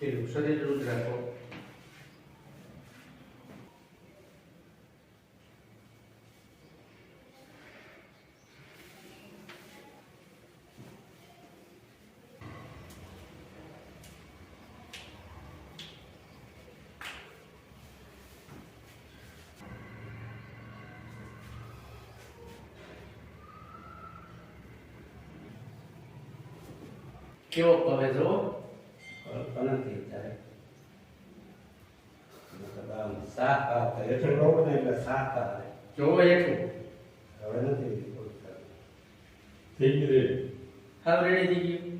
પેલું શરીર રૂદ રાખો. કેવો પવે થાય મતલબ આમ સાફ આવે હેઠળ નો બને એટલે સાફ આવે જોવો એટલું હવે નથી થઈ ગઈ રે હાવ રેડી થઈ ગયું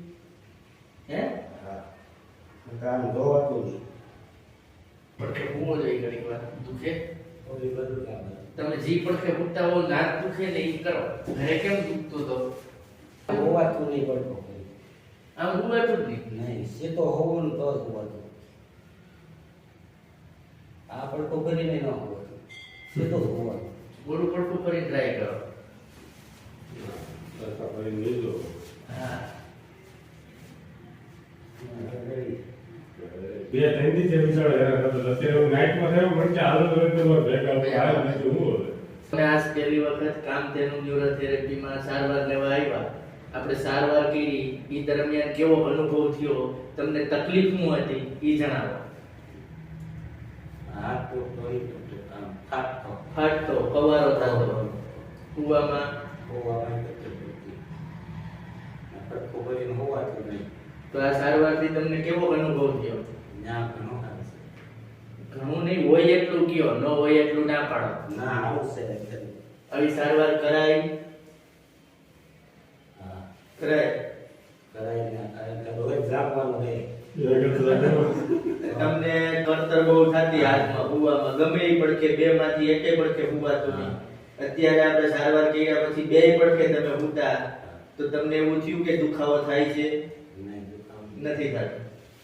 હે હા કામ ધોવાતું નહીં પડખે નથી. તમે જી, પડખે ઉઠતા હો ના દુખે ને એ કરો ઘરે કેમ દુખતો તો હોવાતું નહીં પડતું આમ ઉવાતું જ નહીં? નહીં સીધો હોવું તો જ હોવાતું આ પડતો કરીને ન હોવાતું સીધો હોવાતું ગોળું કરીને ટ્રાય કરો. રેડી. બે ત્રણ દી છે હેરાન કરતો અત્યારે હું નાઇટમાં થયો મને કે હાલો તો એટલે ભેગા આવ્યા નથી હું. હવે? તમે પહેલી વખત કામ તેનું ન્યુરોથેરાપીમાં સારવાર લેવા આવ્યા. આપણે સારવાર કરી એ દરમિયાન કેવો અનુભવ થયો તમને તકલીફ શું હતી એ જણાવો. ફાટતો. ફવારો થતો. કુવામાં? તો આ સારવારથી તમને કેવો અનુભવ થયો? ઘણો નહીં હોય એટલું કયો ન હોય એટલું ના પાડો. ના આવશે. આવી સારવાર કરાય હા કરાય કરાઈને કારણ કે જાગવાનું હતા. તમને કળતર બહુ થતી હાથમાં હુવામાં ગમે એ પડખે બે માંથી એકે પડખે હુવાતું નહીં. અત્યારે આપણે સારવાર કર્યા પછી બે પડખે તમે હુતા તો તમને એવું થયું કે દુખાવો થાય છે? નથી થતું.